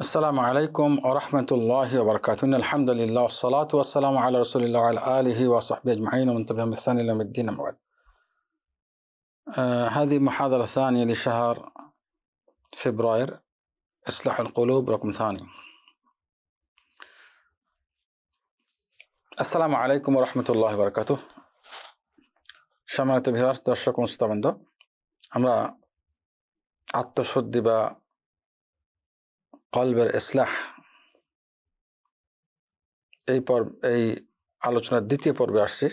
السلام عليكم ورحمة الله وبركاته إن الحمد لله والصلاة والسلام على رسول الله وعلى آله وصحبه أجمعين ومن تبعهم بإحسان إلى يوم الدين أما بعد آه هذه محاضرة ثانية لشهر فبراير إصلاح القلوب رقم ثاني আসসালামু আলাইকুম রহমতুল্লাহ বারকাত সম্মানিত বিহার দর্শক ও শ্রোতাবৃন্দ আমরা আত্মশুদ্ধি বা কলবের ইসলাহ এই পর্ব এই আলোচনার দ্বিতীয় পর্বে আসছি।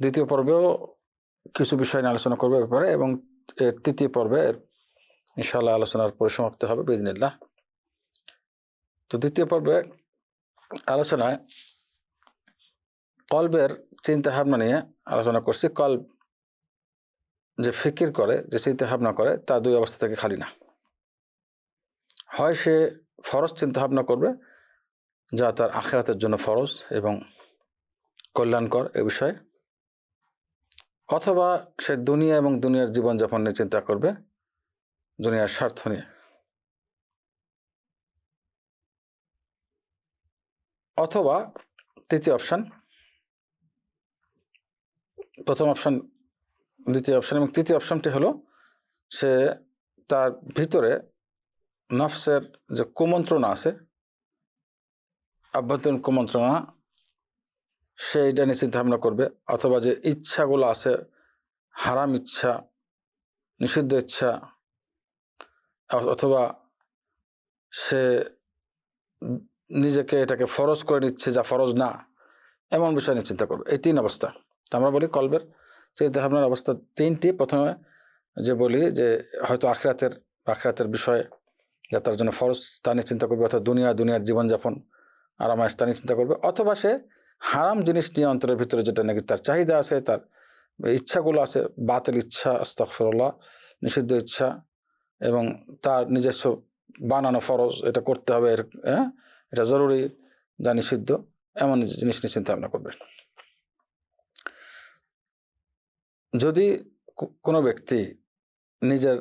দ্বিতীয় পর্বেও কিছু বিষয় নিয়ে আলোচনা করবে ব্যাপারে এবং এর তৃতীয় পর্বে এর ইনশাআল্লাহ আলোচনার পরিসমাপ্তি হবে বিদিনিল্লাহ তো দ্বিতীয় পর্বে আলোচনায় কলবের চিন্তা ভাবনা নিয়ে আলোচনা করছি। কলব যে ফিকির করে, যে চিন্তা ভাবনা করে, তা দুই অবস্থা থেকে খালি না। হয় সে ফরজ চিন্তা ভাবনা করবে যা তার আখেরাতের জন্য ফরজ এবং কল্যাণকর এ বিষয়ে। অথবা সে দুনিয়া এবং দুনিয়ার জীবনযাপন নিয়ে চিন্তা করবে, দুনিয়ার স্বার্থ নিয়ে। অথবা তৃতীয় অপশান, প্রথম অপশান, দ্বিতীয় অপশান এবং তৃতীয় অপশানটি হলো সে তার ভিতরে নফসের যে কুমন্ত্রণা আছে, আভ্যন্তরীণ কুমন্ত্রণা সে এটা নিয়ে চিন্তা ভাবনা করবে, অথবা যে ইচ্ছাগুলো আছে, হারাম ইচ্ছা, নিষিদ্ধ ইচ্ছা, অথবা সে নিজেকে এটাকে ফরজ করে নিচ্ছে যা ফরজ না, এমন বিষয় নিয়ে চিন্তা করবে। এই তিন অবস্থা। আমরা বলি কলবের চিন্তা ভাবনার অবস্থা তিনটি। প্রথমে যে বলি যে হয়তো আখরাতের আখরাতের বিষয়ে যা তার জন্য ফরজ, তা নিয়ে চিন্তা করবে অথবা দুনিয়া, দুনিয়ার জীবনযাপন আরামায়স, তা নিয়ে চিন্তা করবে। অথবা সে হারাম জিনিস নিয়ে অন্তরের ভিতরে যেটা নাকি তার চাহিদা আছে, তার ইচ্ছাগুলো আছে, বাতিল ইচ্ছা আস্তফরল্লাহ নিষিদ্ধ ইচ্ছা, এবং তার নিজস্ব বানানো ফরজ, এটা করতে হবে হ্যাঁ এটা জরুরি, যা নিষিদ্ধ, এমন জিনিস নিয়ে চিন্তা ভাবনা করবে। যদি কোনো ব্যক্তি নিজের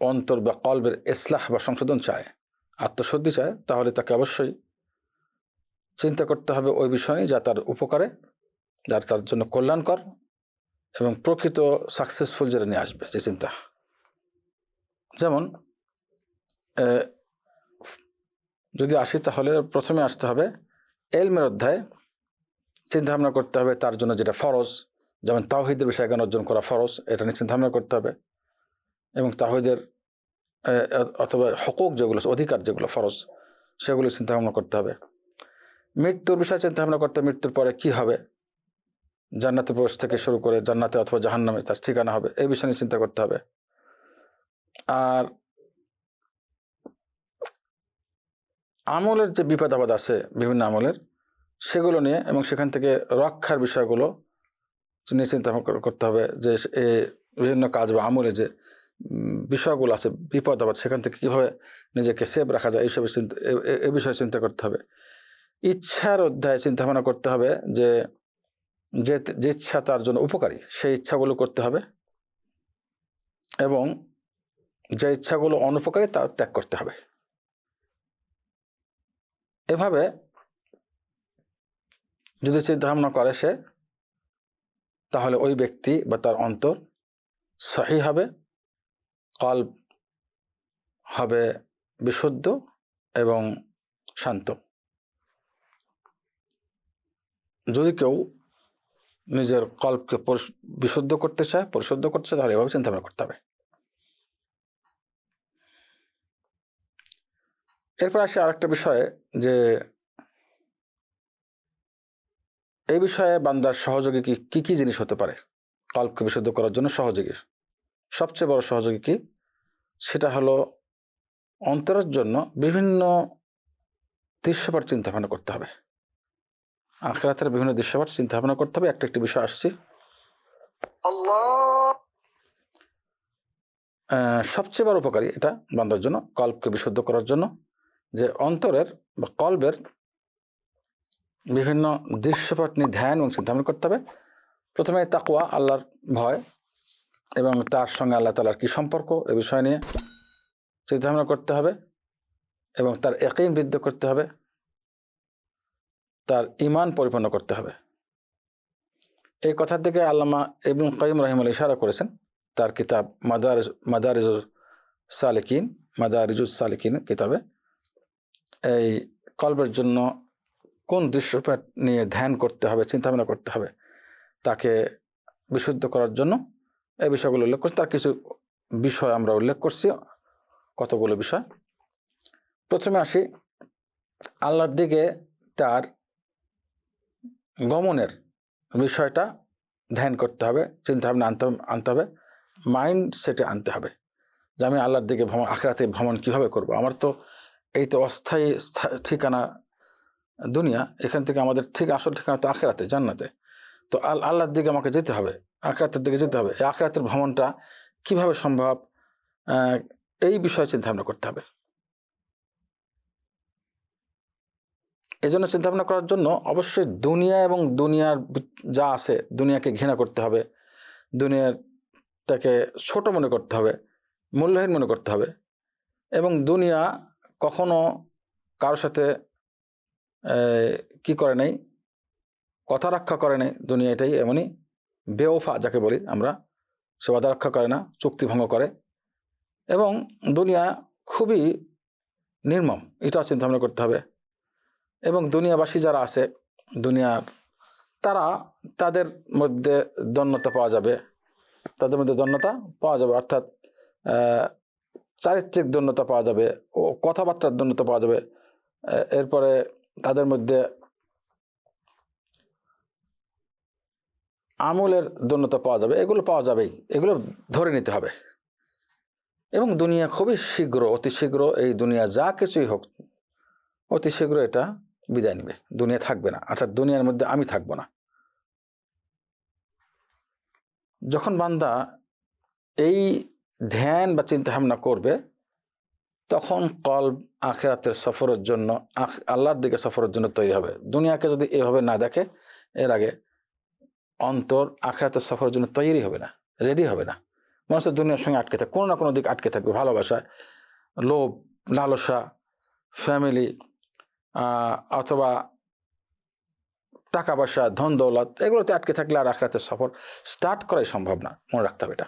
অন্তর বা কলবের এসলাহ বা সংশোধন চায়, আত্মশুদ্ধি চায়, তাহলে তাকে অবশ্যই চিন্তা করতে হবে ওই বিষয় যা তার উপকারে, যার তার জন্য কল্যাণকর এবং প্রকৃত সাকসেসফুল যেটা নিয়ে আসবে যে চিন্তা। যেমন যদি আসি তাহলে প্রথমে আসতে হবে এলমের অধ্যায়। চিন্তা ভাবনা করতে হবে তার জন্য যেটা ফরজ, যেমন তাওহিদের বিষয়ে জ্ঞান অর্জন করা ফরজ, এটা নিয়ে চিন্তা ভাবনা করতে হবে। এবং তাহিদের অথবা হকুক যেগুলো, অধিকার যেগুলো, ফরজ, সেগুলো চিন্তা ভাবনা করতে হবে। মৃত্যুর বিষয়ে চিন্তা ভাবনা করতে মৃত্যুর পরে কি হবে? জান্নাতে প্রবেশ থেকে শুরু করে জান্নাতে অথবা জাহান্নামে তার ঠিকানা হবে এই বিষয় নিয়ে চিন্তা করতে হবে। আর আমলের যে বিপদ আপদ আছে, বিভিন্ন আমলের, সেগুলো নিয়ে এবং সেখান থেকে রক্ষার বিষয়গুলো নিয়ে চিন্তা করতে হবে যে বিভিন্ন কাজ বা আমলে যে বিষয়গুলো আছে, বিপদ আপদ, সেখান থেকে কীভাবে নিজেকে সেভ রাখা যায় এইসব চিন্তা এ বিষয়ে চিন্তা করতে হবে। ইচ্ছার অধ্যায়ে চিন্তা ভাবনা করতে হবে যে যে যে ইচ্ছা তার জন্য উপকারী, সেই ইচ্ছাগুলো করতে হবে এবং যে ইচ্ছাগুলো অনুপকারী তা ত্যাগ করতে হবে। এভাবে যদি চিন্তা ভাবনা করে সে, তাহলে ওই ব্যক্তি বা তার অন্তর সহি হবে। কল্প হবে বিশুদ্ধ এবং শান্ত। যদি কেউ নিজের কল্পকে বিশুদ্ধ করতে চায়, পরিশুদ্ধ করতে চায়, তাহলে এভাবে চিন্তা ভাবনা করতে হবে। এরপর আসে আরেকটা বিষয়ে যে এই বিষয়ে বান্দার সহযোগী কি কি কি জিনিস হতে পারে? কল্পকে বিশুদ্ধ করার জন্য সহযোগী সবচেয়ে বড় সহযোগী কি? সেটা হলো অন্তরের জন্য বিভিন্ন দৃশ্যপট চিন্তা ভাবনা করতে হবে। আখরাতের বিভিন্ন দৃশ্যপট চিন্তা ভাবনা করতে হবে। একটা একটি বিষয় আসছি। সবচেয়ে বড় উপকারী এটা বান্দার জন্য কল্পকে বিশুদ্ধ করার জন্য যে অন্তরের বা কল্পের বিভিন্ন দৃশ্যপট নিয়ে ধ্যান এবং চিন্তা ভাবনা করতে হবে। প্রথমে তাকুয়া আল্লাহর ভয়। এবং তার সঙ্গে আল্লাহ তালার কী সম্পর্ক এ বিষয় নিয়ে চিন্তা ভাবনা করতে হবে এবং তার একই বৃদ্ধি করতে হবে, তার ইমান পরিপূর্ণ করতে হবে। এই কথার দিকে আল্লামা ইবনুল কাইম রহিমুল ইশারা করেছেন, তার কিতাব মাদার মাদারিজুল সালেকিন মাদারিজুল সালেকিন কিতাবে। এই কল্পের জন্য কোন দৃশ্যপট নিয়ে ধ্যান করতে হবে, চিন্তাভাবনা করতে হবে, তাকে বিশুদ্ধ করার জন্য এই বিষয়গুলো উল্লেখ করছি। তার কিছু বিষয় আমরা উল্লেখ করছি। কতগুলো বিষয়? প্রথমে আসি, আল্লাহর দিকে তার গমনের বিষয়টা ধ্যান করতে হবে, চিন্তাভাবনা আনতে আনতে হবে মাইন্ড সেটে আনতে হবে যে আমি আল্লাহর দিকে ভ্রমণ, আখরাতে ভ্রমণ কীভাবে করব? আমার তো এই তো অস্থায়ী স্থা- ঠিকানা দুনিয়া, এখান থেকে আমাদের ঠিক আসল ঠিকানা তো আখরাতে, জান্নাতে। তো আল, আল্লাহর দিকে আমাকে যেতে হবে আখরাতের দিকে যেতে হবে। আখরাতের ভ্রমণটা কীভাবে সম্ভব? এই বিষয়ে চিন্তা ভাবনা করতে হবে। এই জন্য চিন্তা ভাবনা করার জন্য অবশ্যই দুনিয়া এবং দুনিয়ার যা আছে, দুনিয়াকে ঘৃণা করতে হবে। দুনিয়াটাকে ছোট মনে করতে হবে, মূল্যহীন মনে করতে হবে এবং দুনিয়া কখনো কারোর সাথে কি করে নাই? কথা রক্ষা করে নাই। দুনিয়া এটাই এমনই বেওফা যাকে বলি আমরা সে ওয়াদা রক্ষা করে না, চুক্তি ভঙ্গ করে। এবং দুনিয়া খুবই নির্মম, এটাও চিন্তা ভাবনা করতে হবে। এবং দুনিয়াবাসী যারা আছে, দুনিয়ার, তারা তাদের মধ্যে দন্যতা পাওয়া যাবে। তাদের মধ্যে দন্যতা পাওয়া যাবে, অর্থাৎ চারিত্রিক দন্যতা পাওয়া যাবে ও কথাবার্তার দন্যতা পাওয়া যাবে। এরপরে তাদের মধ্যে আমলের দন্যতা পাওয়া যাবে, এগুলো পাওয়া যাবেই, এগুলো ধরে নিতে হবে। এবং দুনিয়া খুবই শীঘ্র, অতি শীঘ্র এই দুনিয়া যা কিছুই হোক, অতি শীঘ্র এটা বিদায় নেবে। দুনিয়া থাকবে না, অর্থাৎ দুনিয়ার মধ্যে আমি থাকব না। যখন বান্দা এই ধ্যান বা চিন্তা ভাবনা করবে, তখন কল আখেরাতের সফরের জন্য আল্লাহর দিকে সফরের জন্য তৈরি হবে। দুনিয়াকে যদি এভাবে না দেখে, এর আগে অন্তর আখেরাতের সফরের জন্য তৈরি হবে না রেডি হবে না। মানুষ তো দুনিয়ার সঙ্গে আটকে থাকে, কোনো না কোনো দিক আটকে থাকবে ভালোবাসা, লোভ, লালসা ফ্যামিলি অথবা টাকা পয়সা ধন দৌলত, এগুলোতে আটকে থাকলে আর আখরাতের সফর স্টার্ট করাই সম্ভব না। মনে রাখতে হবে এটা।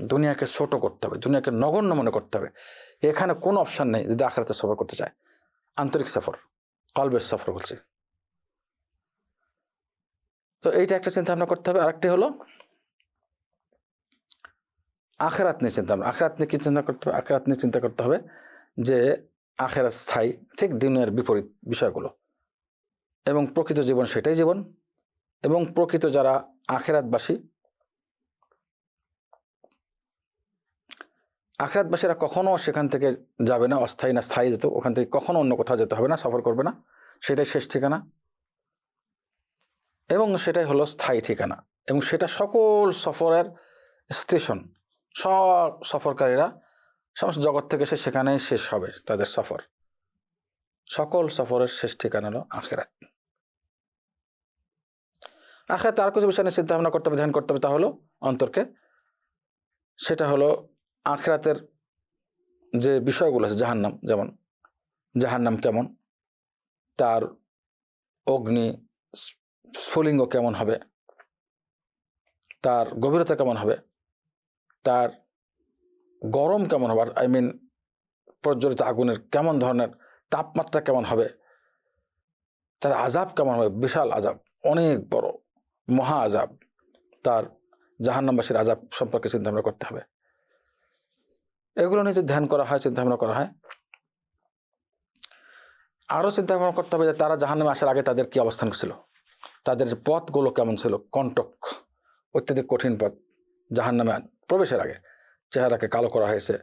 দুনিয়াকে ছোট করতে হবে, দুনিয়াকে নগণ্য মনে করতে হবে। এখানে কোনো অপশান নেই যদি আখরাতের সফর করতে চায়। আন্তরিক সফর, কলবের সফর বলছি। তো এইটা একটা চিন্তা ভাবনা করতে হবে। আরেকটি হলো, আখেরাত নিয়ে চিন্তা ভাবনা। আখেরাত নিয়ে কি চিন্তা করতে হবে? আখেরাত নিয়ে চিন্তা করতে হবে যে, আখেরাত স্থায়ী, ঠিক দিনের বিপরীত বিষয়গুলো। এবং প্রকৃত জীবন সেটাই জীবন। এবং প্রকৃত যারা আখেরাতবাসী, আখেরাতবাসীরা কখনো সেখান থেকে যাবে না, অস্থায়ী না, স্থায়ী যেত, ওখান থেকে কখনো অন্য কোথাও যেতে হবে না, সফর করবে না। সেটাই শেষ ঠিকানা। এবং সেটাই হলো স্থায়ী ঠিকানা এবং সেটা সকল সফরের স্টেশন। সব সফরকারীরা সমস্ত জগৎ থেকে এসে সেখানেই শেষ হবে তাদের সফর। সকল সফরের শেষ ঠিকানা হলো আখেরাত। আখেরাতে আর কিছু বিষয় নিয়ে চিন্তা ভাবনা করতে হবে, ধ্যান করতে হবে, তা হলো অন্তরকে। সেটা হলো আখেরাতের যে বিষয়গুলো আছে, জাহান্নাম যেমন, জাহান্নাম কেমন? তার অগ্নি স্ফুলিঙ্গ কেমন হবে? তার গভীরতা কেমন হবে? তার গরম কেমন হবে? আই মিন প্রজ্বলিত আগুনের কেমন ধরনের তাপমাত্রা কেমন হবে? তার আজাব কেমন হবে? বিশাল আজাব অনেক বড়, মহা আজাব তার জাহান্নামবাসীর আজাব সম্পর্কে চিন্তা ভাবনা করতে হবে। এগুলো নিয়ে যদি ধ্যান করা হয়, চিন্তা ভাবনা করা হয়, আরও চিন্তা ভাবনা করতে হবে যে তারা জাহান্নামে আসার আগে তাদের কি অবস্থান ছিল। তাদের পথগুলো কেমন ছিল? কণ্টক, অত্যধিক কঠিন পথ। জাহান্নামে প্রবেশের আগে চেহারাকে কালো করা হয়েছে।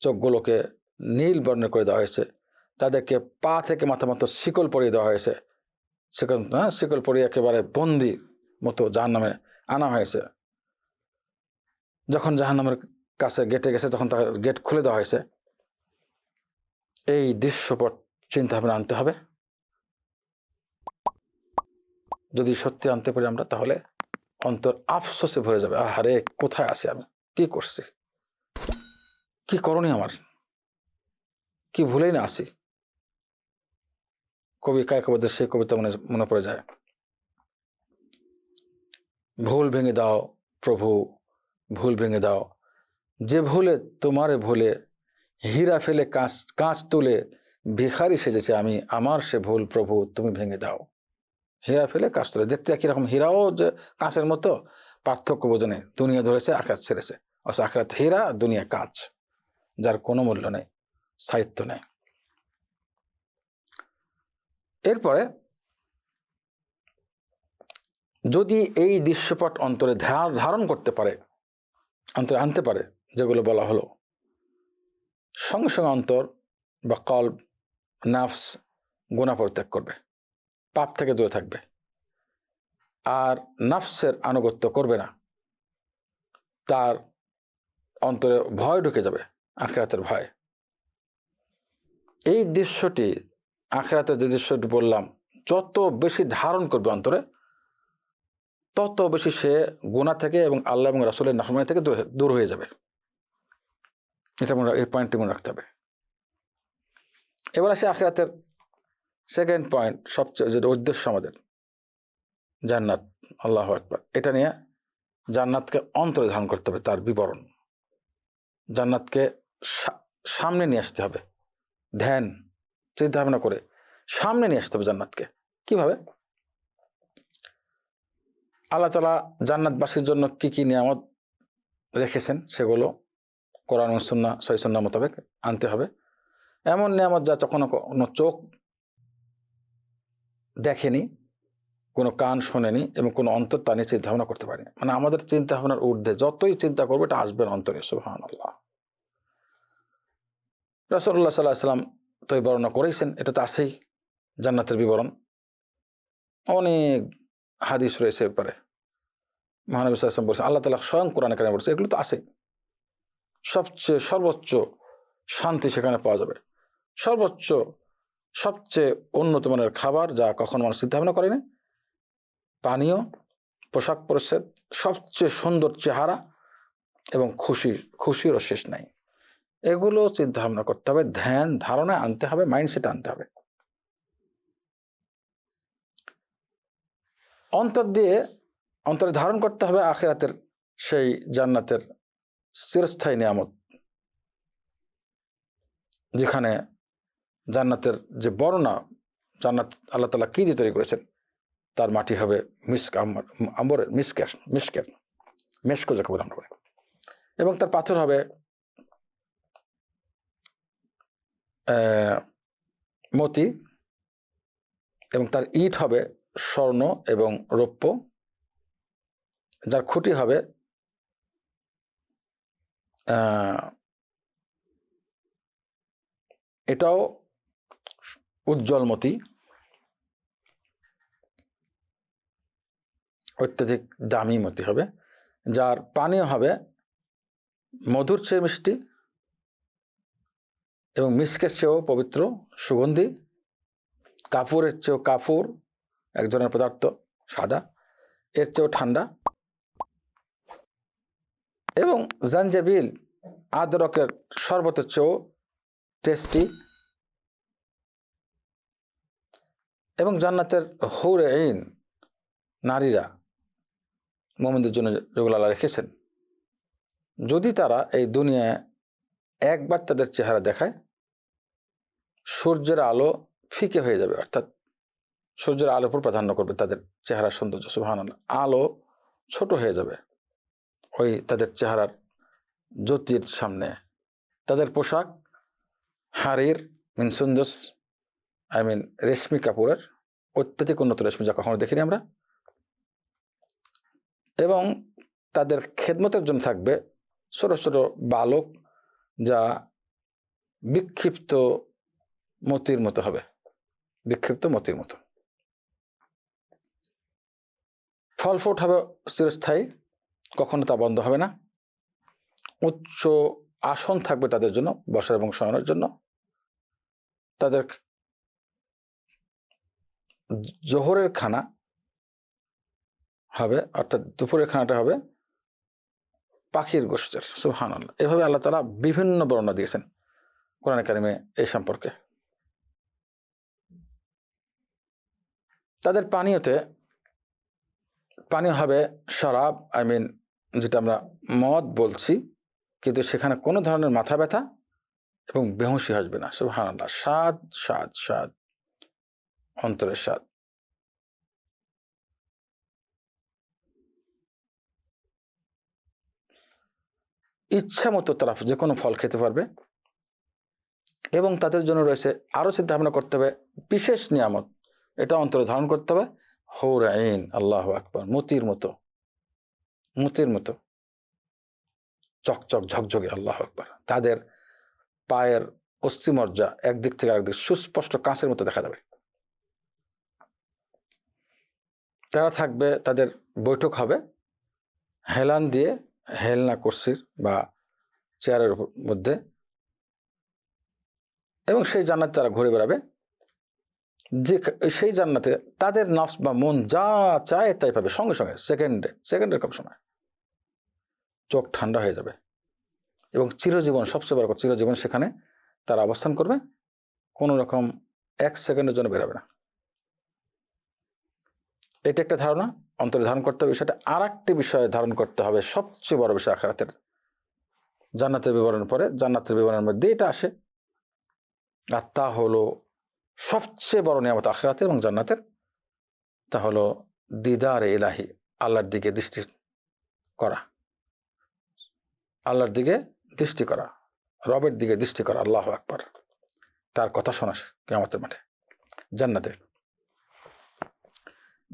চোখগুলোকে নীল বর্ণের করে দেওয়া হয়েছে। তাদেরকে পা থেকে মাথা মতো শিকল পরিয়ে দেওয়া হয়েছে। শিকল হ্যাঁ শিকল পরিয়ে একেবারে বন্দি মতো জাহান্নামে আনা হয়েছে। যখন জাহান্নামের কাছে গেটে গেছে, তখন তার গেট খুলে দেওয়া হয়েছে। এই দৃশ্যপট চিন্তা ভাবনা আনতে হবে। যদি সত্যি আনতে পারি আমরা, তাহলে অন্তর আফসোসে ভরে যাবে। আহারে, কোথায় আছি আমি? কি করছি? কি করণীয় আমার? কি ভুলেই না আসি কবি কায়কবাদের সেই কবিতা মনে মনে পড়ে যায়। ভুল ভেঙে দাও প্রভু, ভুল ভেঙে দাও। যে ভুলে তোমারে ভুলে, হীরা ফেলে কাঁচ কাঁচ তুলে ভিখারি সেজেছে আমি, আমার সে ভুল প্রভু তুমি ভেঙে দাও। হীরা ফেলে কাঁচ তুলে দেখতে একই রকম হীরাও যে কাঁচের মতো, পার্থক্য বোঝনে। দুনিয়া ধরেছে আকাশ ছেড়েছে। অথচ আখরাত হীরা, দুনিয়া কাঁচ যার কোনো মূল্য নেই সাহিত্য নেই। এরপরে যদি এই দৃশ্যপট অন্তরে ধারণ করতে পারে, অন্তরে আনতে পারে, যেগুলো বলা হলো, সঙ্গে সঙ্গে অন্তর বা কল্প, নাফস গুণা পরিত্যাগ করবে। পাপ থেকে দূরে থাকবে। আর নাফসের আনুগত্য করবে না। তার অন্তরে ভয় ঢুকে যাবে, আখরাতের ভয়। এই দৃশ্যটি, আখরাতের যে দৃশ্যটি বললাম, যত বেশি ধারণ করবে অন্তরে, তত বেশি সে গুণা থেকে এবং আল্লাহ এবং রাসুলের নাফরমানি থেকে দূরে- হয়ে যাবে। এটা মনে এই পয়েন্টটি মনে রাখতে হবে। এবার আসে আখরাতের সেকেন্ড পয়েন্ট সবচেয়ে যেটা উদ্দেশ্য আমাদের, জান্নাত, আল্লাহ একবার এটা নিয়ে জান্নাতকে অন্তরে ধারণ করতে হবে, তার বিবরণ। জান্নাতকে সামনে নিয়ে আসতে হবে, ধ্যান চিন্তা ভাবনা করে সামনে নিয়ে আসতে হবে জান্নাতকে। কীভাবে? আল্লাহ তালা জান্নাতবাসীর জন্য কি কি নিয়ামত রেখেছেন সেগুলো কোরআন সুন্না সহিসন্না মোতাবেক আনতে হবে। এমন নিয়ামত যা কখনো কোনো চোখ দেখেনি, কোনো কান শোনেনি এবং কোনো অন্তর তা নিয়ে চিন্তা ভাবনা করতে পারেনি। মানে আমাদের চিন্তা ভাবনার ঊর্ধ্বে যতই চিন্তা করব এটা আসবে অন্তরে সুহান আল্লাহ রসল্লাহ সাল্লাহ সাল্লাম তো বর্ণনা করেইছেন, এটা তো আসেই জান্নাতের বিবরণ। অনেক হাদিস রয়েছে এরপরে। মহানবী সাল্লাম বলছেন, আল্লাহ তালা স্বয়ং কোরআন কেন বলছে এগুলো তো আসেই সবচেয়ে সর্বোচ্চ শান্তি সেখানে পাওয়া যাবে। সর্বোচ্চ সবচেয়ে উন্নত মানের খাবার যা কখনো মানুষ চিন্তা ভাবনা করেনি। পানীয়, পোশাক পরিচ্ছেদ, সবচেয়ে সুন্দর চেহারা এবং খুশি খুশিরও শেষ নাই। এগুলো চিন্তা ভাবনা করতে হবে, ধ্যান, ধারণা আনতে হবে মাইন্ডসেট আনতে হবে। অন্তর দিয়ে, অন্তরে ধারণ করতে হবে আখেরাতের সেই জান্নাতের চিরস্থায়ী নিয়ামত। যেখানে জান্নাতের যে বর্ণনা, জান্নাত আল্লাহ তালা কী দিয়ে তৈরি করেছেন? তার মাটি হবে মিস্ক আম্বর আম্বরের মিসকের মিসকের, মেসকো যাকে বলে আমরা এবং তার পাথর হবে মতি, এবং তার ইট হবে স্বর্ণ এবং রৌপ্য। যার খুঁটি হবে এটাও উজ্জ্বল মতি অত্যাধিক দামি মতি হবে, যার পানীয় হবে মধুর চেয়ে মিষ্টি এবং মিসকের চেয়েও পবিত্র সুগন্ধি কাপুরের চেয়েও কাপুর এক ধরনের পদার্থ, সাদা, এর চেয়েও ঠান্ডা এবং জাঞ্জাবিল, আদরকের শরবতের চেয়েও টেস্টি এবং জান্নাতের হৌরে আইন নারীরা মোমিনদের জন্য যেগুলো আল্লাহ রেখেছেন। যদি তারা এই দুনিয়ায় একবার তাদের চেহারা দেখায়, সূর্যের আলো ফিকে হয়ে যাবে, অর্থাৎ সূর্যের আলোর উপর প্রাধান্য করবে তাদের চেহারা সৌন্দর্য সুহান আলো ছোট হয়ে যাবে ওই তাদের চেহারার জ্যোতির সামনে। তাদের পোশাক হাড়ির মিন সুন্দস আই মিন রেশমি কাপুরের অত্যাধিক উন্নত রেশমি যা কখনো দেখিনি আমরা। এবং তাদের খেদমতের জন্য থাকবে ছোট ছোট বালক যা বিক্ষিপ্ত মতির মতো হবে। বিক্ষিপ্ত মতির মতো। ফল ফ্রুট হবে চিরস্থায়ী, কখনো তা বন্ধ হবে না। উচ্চ আসন থাকবে তাদের জন্য বসার এবং শয়নের জন্য। তাদের জোহরের খানা হবে, অর্থাৎ দুপুরের খানাটা হবে পাখির গোষ্ঠের সুহান এভাবে আল্লাহ তালা বিভিন্ন বর্ণনা দিয়েছেন কোরআন কারিমে এই সম্পর্কে। তাদের পানীয়তে, পানীয় হবে শরাব, আই মিন যেটা আমরা মদ বলছি, কিন্তু সেখানে কোনো ধরনের মাথা ব্যথা এবং বেহুশি আসবে না সুবহান আল্লাহ স্বাদ স্বাদ স্বাদ। অন্তরের স্বাদ। ইচ্ছা মতো তারা যে কোনো ফল খেতে পারবে এবং তাদের জন্য রয়েছে আরও চিন্তা ভাবনা করতে হবে, বিশেষ নিয়ামত। এটা অন্তরে ধারণ করতে হবে, হৌর আইন, আল্লাহ আকবর, মতির মতো। মতির মতো। চকচক ঝকঝকে আল্লাহ আকবর। তাদের পায়ের অস্থিমজ্জা একদিক থেকে আরেকদিক সুস্পষ্ট কাঁচের মতো দেখা যাবে। তারা থাকবে, তাদের বৈঠক হবে। হেলান দিয়ে হেলনা কুর্সির বা চেয়ারের মধ্যে এবং সেই জান্নাতে তারা ঘুরে বেড়াবে। যে সেই জান্নাতে তাদের নফস বা মন যা চায় তাই পাবে। সঙ্গে সঙ্গে সেকেন্ডে সেকেন্ডের কম সময়। চোখ ঠান্ডা হয়ে যাবে এবং চিরজীবন, সবচেয়ে বড় চিরজীবন সেখানে তারা অবস্থান করবে। কোনো রকম এক সেকেন্ডের জন্য বেরোবে না। এটা একটা ধারণা। অন্তরে ধারণ করতে হবে বিষয়টা। আর একটি বিষয়ে ধারণ করতে হবে, সবচেয়ে বড় বিষয় আখারাতের। জান্নাতের বিবরণের পরে, জান্নাতের বিবরণের মধ্যে এটা আসে। আর তা হলো সবচেয়ে বড় নিয়ামত আখরাতের এবং জান্নাতের। তা হলো দিদার এলাহি আল্লাহর দিকে দৃষ্টি করা। আল্লাহর দিকে দৃষ্টি করা, রবের দিকে দৃষ্টি করা, আল্লাহ আকবার। তার কথা শোনা কেমতের মাঠে। জান্নাতে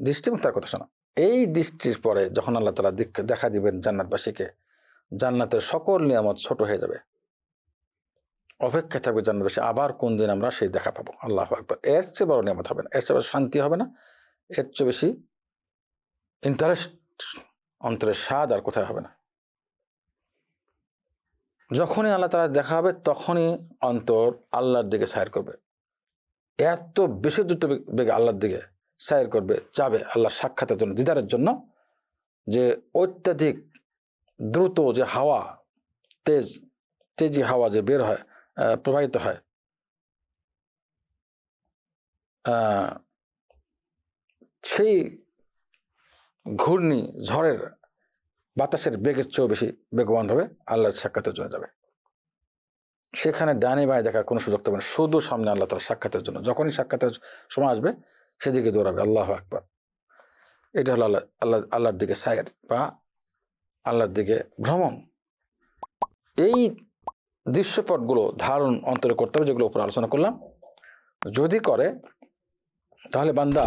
দৃষ্টি এবং তার কথা শোনা। এই দৃষ্টির পরে যখন আল্লাহ তালা দেখা দিবেন জান্নাতবাসীকে, জান্নাতের সকল নিয়ামত ছোট হয়ে যাবে। অপেক্ষা থাকবে জান্নাতবাসী, আবার কোন দিন আমরা সেই দেখা পাবো। আল্লাহ আকবর। এর চেয়ে বড় নিয়ামত হবে না। এর চেয়ে শান্তি হবে না। এর চেয়ে বেশি ইন্টারেস্ট অন্তরের স্বাদ আর কোথায় হবে না। যখনই আল্লাহ তালা দেখা হবে, তখনই অন্তর আল্লাহর দিকে সায়ের করবে। এত বেশি দ্রুত বেগে আল্লাহর দিকে সায়ের করবে যাবে আল্লাহ সাক্ষাতের জন্য, দিদারের জন্য, যে অত্যাধিক দ্রুত যে হাওয়া, তেজ, তেজি হাওয়া যে বের হয় প্রবাহিত হয় সেই ঘূর্ণি, ঝড়ের বাতাসের বেগের চেয়েও বেশি বেগবান হবে আল্লাহর সাক্ষাতের জন্য যাবে। সেখানে ডানে বাঁয়ে দেখার কোনো সুযোগ থাকবে না। শুধু সামনে আল্লাহ তালা সাক্ষাতের জন্য। যখনই সাক্ষাতের সময় আসবে সেদিকে দৌড়াবে, আল্লাহ আকবার। এটা হলো আল্লাহ আল্লাহ, আল্লাহর দিকে সায়ের বা আল্লাহর দিকে ভ্রমণ। এই দৃশ্যপটগুলো ধারণ, অন্তরে করতে হবে, যেগুলো উপর আলোচনা করলাম। যদি করে, তাহলে বান্দা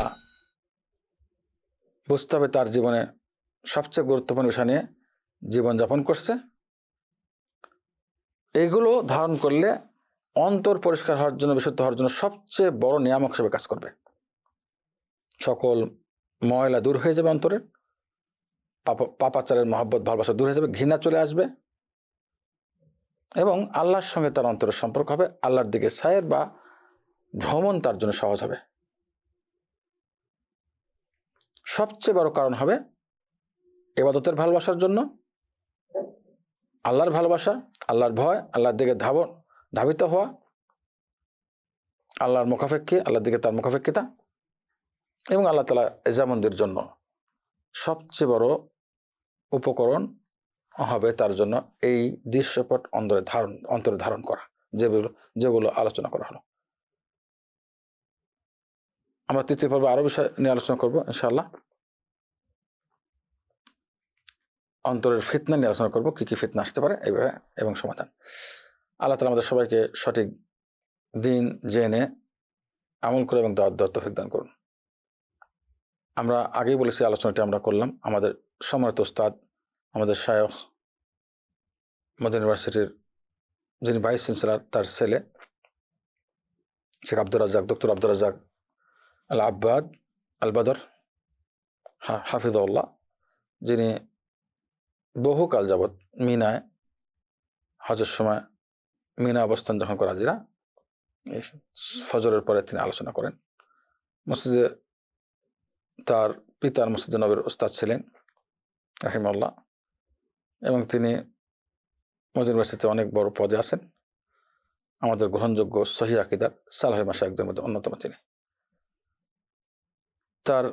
বুঝতে হবে তার জীবনে সবচেয়ে গুরুত্বপূর্ণ বিষয় নিয়ে জীবনযাপন করছে। এগুলো ধারণ করলে অন্তর পরিষ্কার হওয়ার জন্য, বিশুদ্ধ হওয়ার জন্য সবচেয়ে বড় নিয়ামক হিসেবে কাজ করবে। সকল ময়লা দূর হয়ে যাবে অন্তরের পাপা, পাপাচারের মহব্বত, ভালোবাসা দূর হয়ে যাবে, ঘৃণা চলে আসবে। এবং আল্লাহর সঙ্গে তার অন্তরের সম্পর্ক হবে, আল্লাহর দিকে সায়ের বা ভ্রমণ তার জন্য সহজ হবে। সবচেয়ে বড় কারণ হবে এবাদতের ভালোবাসার জন্য। আল্লাহর ভালোবাসা, আল্লাহর ভয়, আল্লাহর দিকে ধাবন, ধাবিত হওয়া, আল্লাহর মুখাপেক্ষী, আল্লাহর দিকে তার মুখাপেক্ষিতা। এবং আল্লাহ তালা এজামন্দির জন্য সবচেয়ে বড় উপকরণ হবে তার জন্য এই দৃশ্যপট অন্তরে ধারণ অন্তরে ধারণ করা, যেগুলো যেগুলো আলোচনা করা হলো। আমরা তৃতীয় পর্বে আরও বিষয় নিয়ে আলোচনা করব ইনশাল্লাহ অন্তরের ফিতনা নিয়ে আলোচনা করব, কী কি ফিতনা আসতে পারে, এইভাবে, এবং সমাধান। আল্লাহ তালা আমাদের সবাইকে সঠিক দিন জেনে আমল করে এবং দাওয়াত দেওয়ার তৌফিক দান করুন। আমরা আগেই বলেছি, আলোচনাটি আমরা করলাম। আমাদের সম্মানিত উস্তাদ আমাদের শায়ক মদিনা ইউনিভার্সিটির যিনি ভাইস চ্যান্সেলার, তার ছেলে শেখ আব্দুর রাজাক ডক্টর আব্দুর রাজাক আল আব্বাদ আল বাদর হা- হাফিজউল্লাহ যিনি বহুকাল যাবৎ মিনায় হজের সময় মিনা অবস্থান যখন করা জিরা ফজরের পরে তিনি আলোচনা করেন। মসজিদে তার পিতার মসজিদে নবীর ওস্তাদ ছিলেন রাহিমাল্লাহ এবং তিনি মদিন ইউনিভার্সিটিতে অনেক বড় পদে আছেন। আমাদের গ্রহণযোগ্য সহি আকিদার সালাহ মাসাকদের মধ্যে অন্যতম তিনি। তার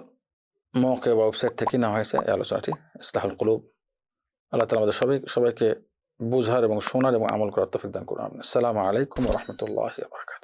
মৌকে বা ওয়েবসাইট থেকে নেওয়া হয়েছে এই আলোচনাটি, ইসলাহুল কুলুব। আল্লাহ তালা আমাদের সবাই সবাইকে বুঝার এবং শোনার এবং আমল করার তফিক দান করুন। আপনি আসসালামু আলাইকুম রহমতুল্লাহ বারকাত